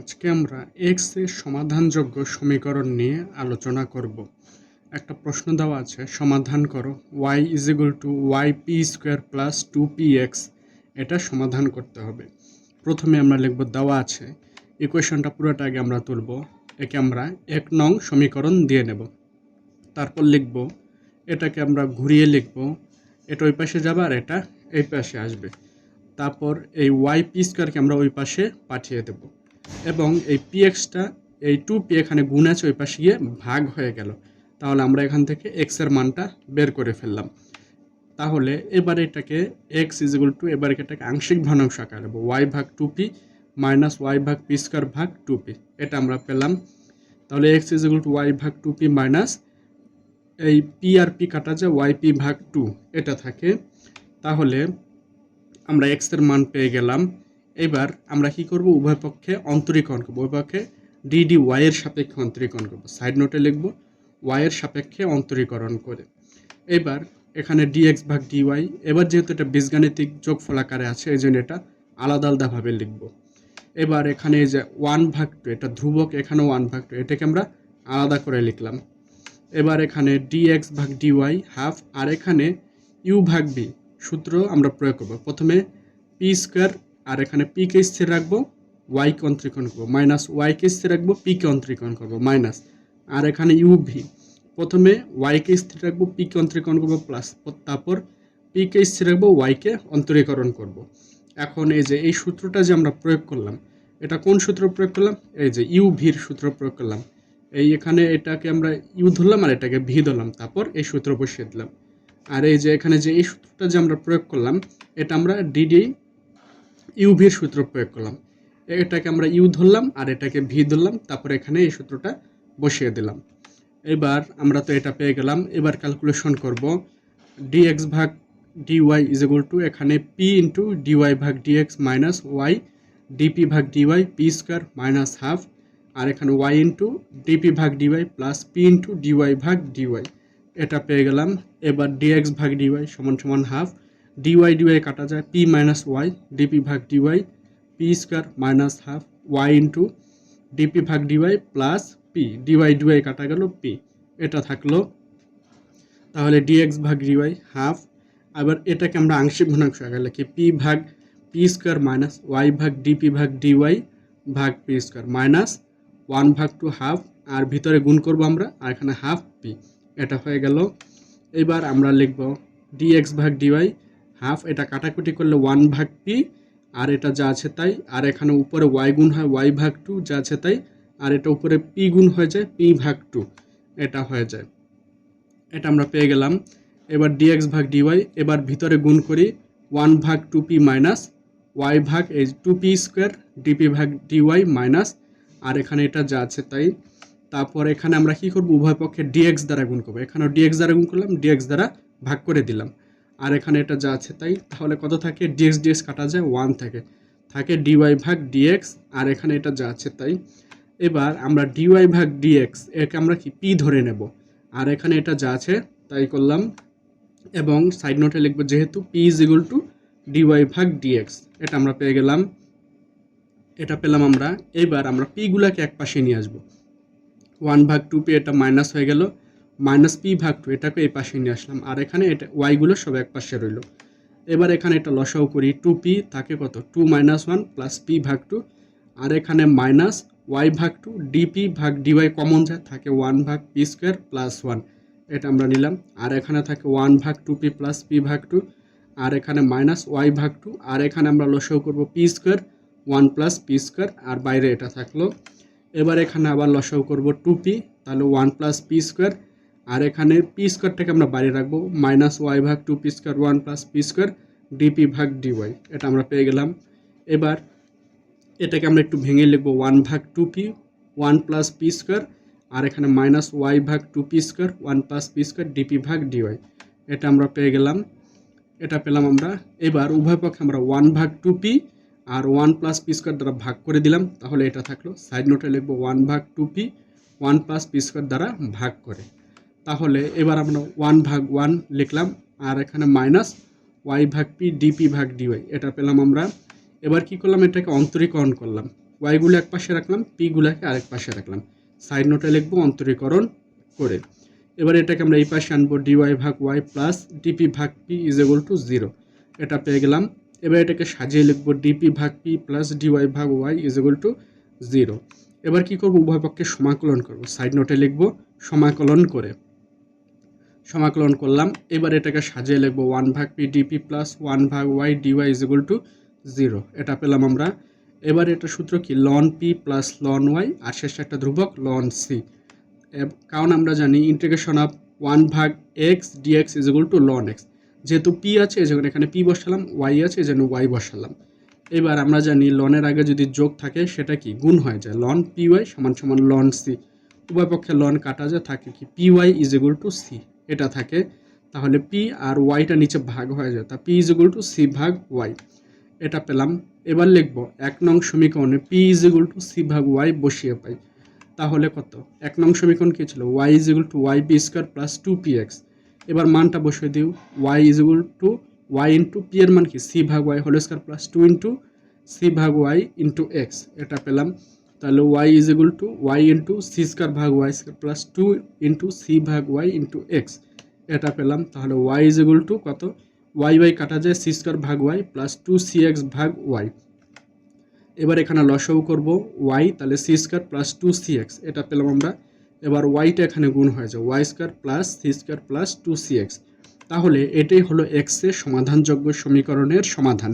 আজকে আমরা এক্সের সমাধানযোগ্য সমীকরণ নিয়ে আলোচনা করব। একটা প্রশ্ন দেওয়া আছে, সমাধান করো। Y is equal to y p square plus two p x এটা সমাধান করতে হবে। প্রথমে আমরা লিখব দেওয়া আছে ইকুয়েশনটা পুরোটা আগে আমরা তুলব, একে আমরা এক নং সমীকরণ দিয়ে নেব। তারপর লিখব, এটাকে আমরা ঘুরিয়ে লিখব, এটা ওই পাশে যাবে আর এটা এই পাশে আসবে। তারপর এই ওয়াই পি স্কোয়ারকে আমরা ওই পাশে পাঠিয়ে দেব। এবং এই পি এক্সটা এই টু পি এখানে গুণ আছে, ওই পাশে গিয়ে ভাগ হয়ে গেল। তাহলে আমরা এখান থেকে এক্সের মানটা বের করে ফেললাম। তাহলে এবার এটাকে এক্স ইজ ইকুয়াল টু এবার এটাকে আংশিক ভগ্নাংশ আকারে নেব। ওয়াই ভাগ টু পি মাইনাস ওয়াই ভাগ পি স্কোয়ার ভাগ টু পি এটা আমরা পেলাম। তাহলে x is equal to y ভাগ টু পি মাইনাস এই পি আর পি কাটা যায় ওয়াই পি ভাগ টু এটা থাকে। তাহলে আমরা এক্সের মান পেয়ে গেলাম। এবার আমরা কি করব? উভয় পক্ষে অন্তরীকরণ করব। উভয় পক্ষে ডি ডি ওয়াই এর সাপেক্ষে অন্তরীকরণ করব। সাইড নোটে লিখব ওয়াই এর সাপেক্ষে অন্তরীকরণ করে। এবার এখানে ডিএক্স ভাগ ডিওয়াই এবার যেহেতু এটা বীজগাণিতিক যোগফল আকারে আছে, এই জন্য এটা আলাদা আলাদাভাবে লিখব। এবার এখানে যে ওয়ান ভাগ টু এটা ধ্রুবক এখানে ওয়ান ভাগ টু এটাকে আমরা আলাদা করে লিখলাম। এবার এখানে ডিএক্স ভাগ ডিওয়াই হাফ আর এখানে ইউ ভাগ বি সূত্র আমরা প্রয়োগ করব। প্রথমে পি স্কোয়ার আর এখানে পিকে স্থির রাখব ওয়াইকে অন্তরীকরণ করব মাইনাস ওয়াইকে স্থির রাখব পিকে অন্তরীকরণ করব মাইনাস আর এখানে ইউ ভি প্রথমে ওয়াইকে স্থির রাখব পিকে অন্তরীকরণ করব প্লাস তারপর পিকে স্থির রাখব ওয়াইকে অন্তরীকরণ করব। এখন এই যে এই সূত্রটা যে আমরা প্রয়োগ করলাম, এটা কোন সূত্র প্রয়োগ করলাম? এই যে ইউ ভির সূত্র প্রয়োগ করলাম। এই এখানে এটাকে আমরা ইউ ধরলাম আর এটাকে ভি ধরলাম। তারপর এই সূত্র বসিয়ে দিলাম। আর এই যে এখানে যে এই সূত্রটা যে আমরা প্রয়োগ করলাম, এটা আমরা ডিডি ইউভির সূত্র প্রয়োগ করলাম। এটাকে আমরা ইউ ধরলাম আর এটাকে ভি ধরলাম, তারপর এখানে এই সূত্রটা বসিয়ে দিলাম। এবার আমরা তো এটা পেয়ে গেলাম, এবার ক্যালকুলেশন করব। ডিএক্স ভাগ ডিওয়াই ইজ ইকুয়াল টু এখানে পি ইন্টু ডিওয়াই ভাগ ডিএক্স মাইনাস ওয়াই ডিপি ভাগ dy p square minus half আর এখানে ওয়াই ইন্টু ডিপি ভাগ dy plus p into dy ভাগ ডিওয়াই এটা পেয়ে গেলাম, এবার ডিএক্স ভাগ ডিওয়াই সমান সমান হাফ ডিওয়াই ডিওয়াই কাটা যায় পি মাইনাস ওয়াই ডিপি ভাগ dy p square minus half y into dp ভাগ dy plus p dy dy কাটা গেল পি এটা থাকল। তাহলে ডিএক্স ভাগ ডিওয়াই হাফ আবার এটাকে আমরা আংশিক ভগ্নাংশ আগে লিখি পি ভাগ পি স্কোয়ার মাইনাস ওয়াই ভাগ ডিপি ভাগ ডিওয়াই ভাগ পি স্কোয়ার মাইনাস ওয়ান ভাগ টু হাফ আর ভিতরে গুণ করব আমরা, আর এখানে হাফ পি এটা হয়ে গেল। এবার আমরা লিখব ডিএক্স ভাগ ডিওয়াই হাফ, এটা কাটাকুটি করলে ওয়ান ভাগ পি, আর এটা যা আছে তাই, আর এখানে উপরে ওয়াই গুণ হয়, ওয়াই ভাগ টু, যা আছে তাই, আর এটা উপরে পি গুণ হয়ে যায়, পি ভাগ টু, এটা হয়ে যায়। এটা আমরা পেয়ে গেলাম। এবার ডিএক্স ভাগ ডিওয়াই এবার ভিতরে গুণ করি, ওয়ান ভাগ টু পি মাইনাস, ওয়াই ভাগ এই টু পি স্কোয়ার ডিপি ভাগ ডিওয়াই মাইনাস, আর এখানে এটা যা আছে তাই, তারপর এখানে আমরা কি করব, উভয় পক্ষে ডিএক্স দ্বারা গুণ করব। এখানেও ডিএক্স দ্বারা গুণ করলাম ডিএক্স দ্বারা ভাগ করে দিলাম। আর এখানে এটা যা আছে তাই? তাহলে কত থাকে? ডিএক্স ডিএক্স কাটা যায় ওয়ান থাকে। থাকে ডিওয়াই ভাগ ডিএক্স আর এখানে এটা যা আছে তাই? এবার আমরা ডিওয়াই ভাগ ডিএক্স একে আমরা কি? পি ধরে নেব। আর এখানে এটা যা আছে তাই করলাম। এবং সাইড নোটে লিখব যেহেতু p is equal to dy ভাগ ডিএক্স এটা আমরা পেয়ে গেলাম। এটা পেলাম আমরা। এবার আমরা পিগুলাকে এক পাশে নিয়ে আসব। ওয়ান ভাগ টু পি এটা মাইনাস হয়ে গেল। মাইনাস পি ভাগ টু, এটাকে এই পাশে নিয়ে আসলাম। আর এখানে এটা ওয়াইগুলো সব এক পাশে রইল। এবার এখানে এটা লসাও করি টু পি থাকে কত? Two minus one plus p ভাগ টু আর এখানে মাইনাস ওয়াই ভাগ টু ডিপি ভাগ ডিওয়াই কমন যায়, থাকে ওয়ান ভাগ পি স্কোয়ার প্লাস ওয়ান এটা আমরা নিলাম। আর এখানে থাকে ওয়ান ভাগ টু পি প্লাস পি ভাগ টু আর এখানে মাইনাস ওয়াই ভাগ টু আর এখানে আমরা লসাও করব p square one plus p square আর বাইরে এটা থাকল। এবার এখানে আবার লসাও করব টু পি তাহলে ওয়ান প্লাস পি স্কোয়ার আর এখানে পি স্কোয়ারটাকে আমরা বাইরে রাখব মাইনাস ওয়াই ভাগ two p square one plus p square dp ভাগ ডিওয়াই এটা আমরা পেয়ে গেলাম। এবার এটাকে আমরা একটু ভেঙে লিখব ওয়ান ভাগ two p one plus p square আর এখানে মাইনাস ওয়াই ভাগ two p square one plus p square dp ভাগ ডিওয়াই এটা আমরা পেয়ে গেলাম। এটা পেলাম আমরা। এবার উভয় পক্ষে আমরা ওয়ান ভাগ টু পি আর ওয়ান প্লাস পি স্কোয়ার দ্বারা ভাগ করে দিলাম, তাহলে এটা থাকল। সাইড নোটে লিখব ওয়ান ভাগ two p one plus p square দ্বারা ভাগ করে। তাহলে এবার আমরা ওয়ান ভাগ ওয়ান লিখলাম, আর এখানে মাইনাস ওয়াই ভাগ পি ডিপি ভাগ ডিওয়াই এটা পেলাম আমরা। এবার কি করলাম? এটাকে অন্তরীকরণ করলাম। ওয়াইগুলো এক পাশে রাখলাম পিগুলোকে আরেক পাশে রাখলাম। সাইড নোটে লিখব, অন্তরীকরণ করে। এবার এটাকে আমরা এই পাশে আনব ডিওয়াই ভাগ ওয়াই প্লাস ডিপি ভাগ p is equal to zero এটা পেয়ে গেলাম। এবার এটাকে সাজিয়ে লিখব ডিপি ভাগ পি প্লাস ডিওয়াই ভাগ y is equal to zero এবার কি করব? উভয় পক্ষে সমাকলন করব। সাইড নোটে লিখব, সমাকলন করে। সমাকলন করলাম। এবার এটাকে সাজিয়ে লিখব ওয়ান ভাগ পি ডিপি প্লাস ওয়ান ভাগ y dy is equal to zero এটা পেলাম আমরা। এবার এটা সূত্র কি? Ln p plus ln y আর শেষে একটা ধ্রুবক লন সি কারণ আমরা জানি ইন্টিগ্রেশন অফ ওয়ান ভাগ x dx is equal to ln x যেহেতু পি আছে, এই এখানে পি বসালাম ওয়াই আছে, এই জন্য ওয়াই বসালাম। এবার আমরা জানি লনের আগে যদি যোগ থাকে, সেটা কি? গুণ হয়ে যায়। লন পি ওয়াই সমান সমান লন সি উভয় পক্ষে লন কাটা যায়, থাকে কি? P y is equal to c এটা থাকে, তাহলে পি আর ওয়াইটা নিচে ভাগ হয়ে যায়। তা P is equal to C ভাগ ওয়াই এটা পেলাম। এবার লিখব, এক নং সমীকরণে P is equal to C ভাগ ওয়াই বসিয়ে পাই। তাহলে কত? এক নং সমীকরণ কী ছিল? Y is equal to Y P square plus two P X এবার মানটা বসিয়ে দিও। Y is equal to Y into P এর মান কি? সি ভাগ Y whole square plus two into C ভাগ ওয়াই ইন্টু এক্স এটা পেলাম। তাহলে y is equal to y into c square ভাগ y square plus two into c ভাগ ওয়াই ইন্টু এক্স এটা পেলাম, তাহলে ওয়াই ইজ ইকুয়াল টু কত? ওয়াই ওয়াই কাটা যায় সি স্কোয়ার ভাগ y plus two c x ভাগ ওয়াই এবার এখানে লসও করব ওয়াই তাহলে c square plus two c x এটা পেলাম আমরা। এবার ওয়াইটা এখানে গুণ হয়ে যায় y square plus c square plus two c x তাহলে এটাই হলো এক্সের সমাধানযোগ্য সমীকরণের সমাধান।